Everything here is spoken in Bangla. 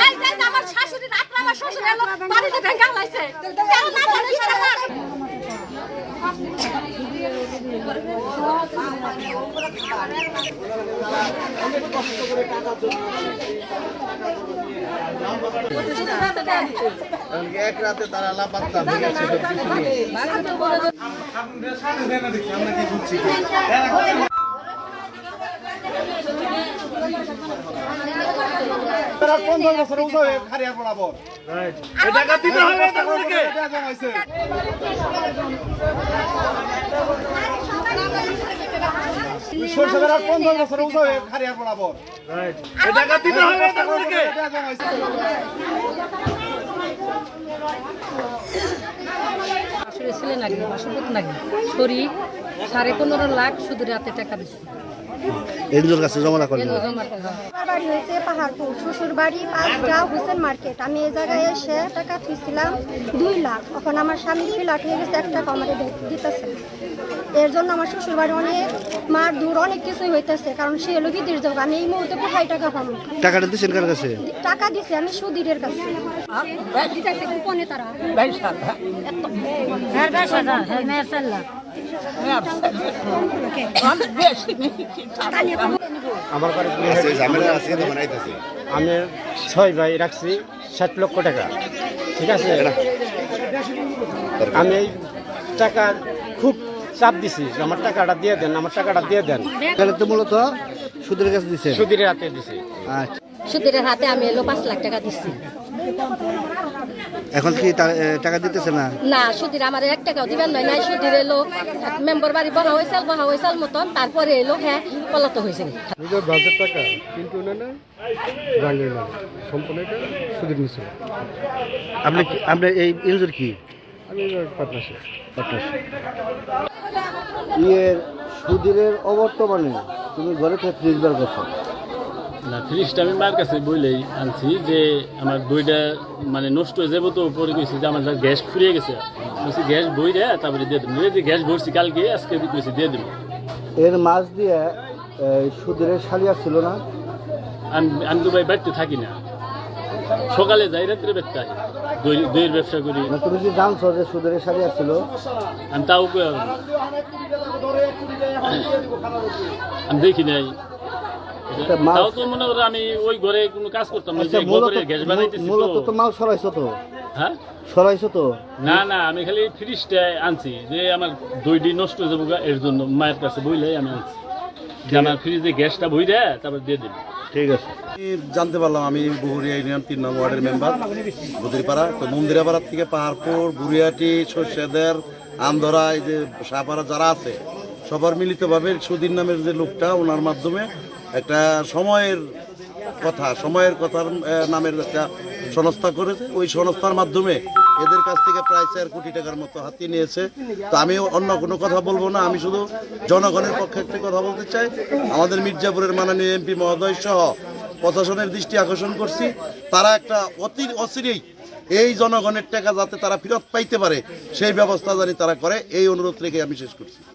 এই যে আমার শাশুড়ি রাত্রে আমার শ্বশুর এলো বাড়িতে ভেঙে লাইছে কেন না? এক রাতে তারা লাপাত্তা ভেঙেছে সব নিয়ে পনেরো বছর উঠে খারিয়ার বরাবর টাকা দিতে হবে তাদেরকে সরষে বেড়ার পনেরো বছর উঠে খারিয়ার বরাবর টাকা দিতে হবে তাদেরকে আসলে ছেলে নাকি বাসপত নাকি? শরীর। সাড়ে পনেরো লাখ শুধু রাতে টাকা দিচ্ছে কাছে জমা বাড়ি হয়েছে পাহাড়পুর শ্বশুর বাড়ি পাঁচটা হোসেন মার্কেট। আমি এই জায়গায় এসে টাকা তুলছিলাম দুই লাখ। এখন আমার স্বামী ফ্ল্যাট হয়ে গেছে এক টাকা আমার দিতেছে। এর জন্য আমার শ্বশুর বাড়ি অনেক মার দূর অনেক কিছুই হইতেছে কারণ সে হলো যোগ আমি এই মুহূর্তে কোথায় টাকা পাবো? টাকাটা দিচ্ছেন কার কাছে? টাকা দিছি আমি সুদিরের কাছে। দিতেছে কুপনে তারা। আমার বাড়ি ঝামেলা আছে তো বানাইতেছে। আমি ছয় ভাই রাখছি ষাট লক্ষ টাকা। ঠিক আছে? আমি এই টাকা খুব চাপ দিছি। আমার টাকাটা দিয়ে দেন আমার টাকাটা দিয়ে দেন। তাহলে তো মূলত সুদের কাছে দিছে। সুদিরে হাতে দিছি। আচ্ছা। সুদের হাতে আমি এলো পাঁচ লাখ টাকা দিচ্ছি এখন কি টাকা দিতেছে না? না সুদির আমার এক টাকাও দিবেন নয় নাই সুদির এলো মেম্বার বাড়ি বহা হয়েছিল বহা হয়েছিল মতন তারপরে এলো হ্যাঁ পলাত হয়েছে। নিজের বাজেট টাকা কিন্তু না না জানি না সম্পূর্ণ এটা নিছিল আপনি কি- আপনার এই এনজোর কি? আমি পার্টনারশিপ ইয়ের সুদিরের অবর্তমানে তুমি ঘরে থেকে বার করছ। না ফ্রিজটা আমি মার কাছে বইলেই আনছি যে আমার বইটা মানে নষ্ট হয়ে যাব তো পরে কইছি যে আমার গ্যাস ফুরিয়ে গেছে। বলছি গ্যাস বই রে তারপরে দিয়ে দেবো। যে গ্যাস ভরছি কালকে আজকে কইছি দিয়ে দেবো। এর মাছ দিয়ে সুদের শালিয়া ছিল না? আমি আমি তো ভাই বাড়িতে থাকি না। সকালে যাই রাত্রে আই দই দইয়ের ব্যবসা করি। তুমি কি জানছো যে সুদের শালিয়া ছিল? আমি তাও। আমি দেখি নাই। তাও তো মনে করো আমি ওই ঘরে কোনো কাজ করতাম না আচ্ছা যে গোবরের গ্যাস বানাইতেছি মূলত তো তো মাল সরাইছো তো? হ্যাঁ? সরাইছো তো? না না আমি খালি ফ্রিজটা আনছি যে আমার দইটি নষ্ট হয়ে যাব এর জন্য মায়ের কাছে আমি আনছি। যে আমার ফ্রিজে গ্যাসটা বই দেয় তারপর দিয়ে দেবে। ঠিক আছে। জানতে পারলাম আমি বহুরিয়া ইউনিয়ন তিন নম্বর ওয়ার্ডের মেম্বার বদিরপাড়া। তো মন্দিরাপাড়া থেকে পাহাড়পুর বুড়িয়াটি সর্ষেদের আমধরা এই যে সাপাড়া যারা আছে সবার মিলিতভাবে সুদিন নামের যে লোকটা ওনার মাধ্যমে একটা সময়ের কথা, সময়ের কথার নামের একটা সংস্থা করেছে। ওই সংস্থার মাধ্যমে এদের কাছ থেকে প্রায় চার কোটি টাকার মতো হাতিয়ে নিয়েছে। তো আমি অন্য কোনো কথা বলব না। আমি শুধু জনগণের পক্ষে একটা কথা বলতে চাই। আমাদের মির্জাপুরের মাননীয় এমপি মহোদয় সহ প্রশাসনের দৃষ্টি আকর্ষণ করছি। তারা একটা অতি অচিরেই এই জনগণের টাকা যাতে তারা ফেরত পাইতে পারে, সেই ব্যবস্থা জানি তারা করে। এই অনুরোধ রেখে আমি শেষ করছি।